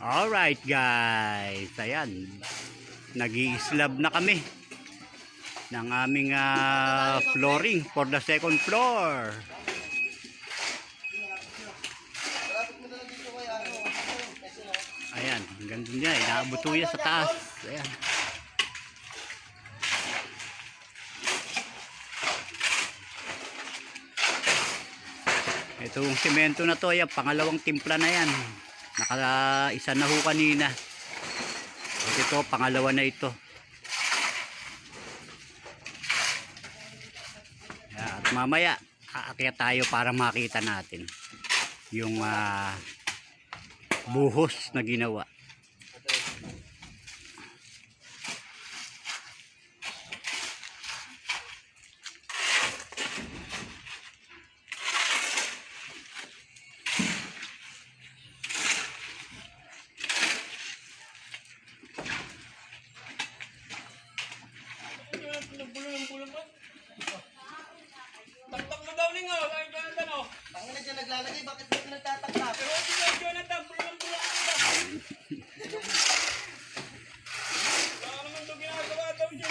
Alright guys, ayan. nag slab na kami ng aming ah, flooring for the second floor. Ayan, ang ganda niya. Inaabot niya sa taas. Ayan. Itong semento na to, ayan, pangalawang timpla na yan. Naka isa na ho kanina. At ito, pangalawa na ito. At mamaya, aakyat tayo para makita natin yung ah, buhos na ginawa. Taktak mo daw ningo, ay Jonathan oh. Ang ina dyan naglalagay, bakit mo nagtataktak? Pero si Sir Jonathan, mo daw. Baka naman ito ginagawa daw niya.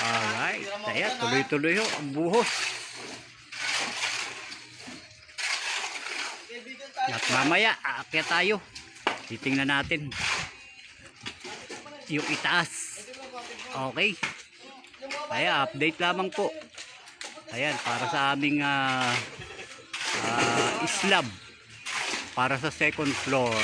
Alright, ayan, tuloy-tuloy ho, ang buhos. At mamaya, aakyat tayo. Titingnan natin. Yung itaas. Okay. Kaya update lamang po. Ayan, para sa aming ah, ah, slab. Para sa second floor.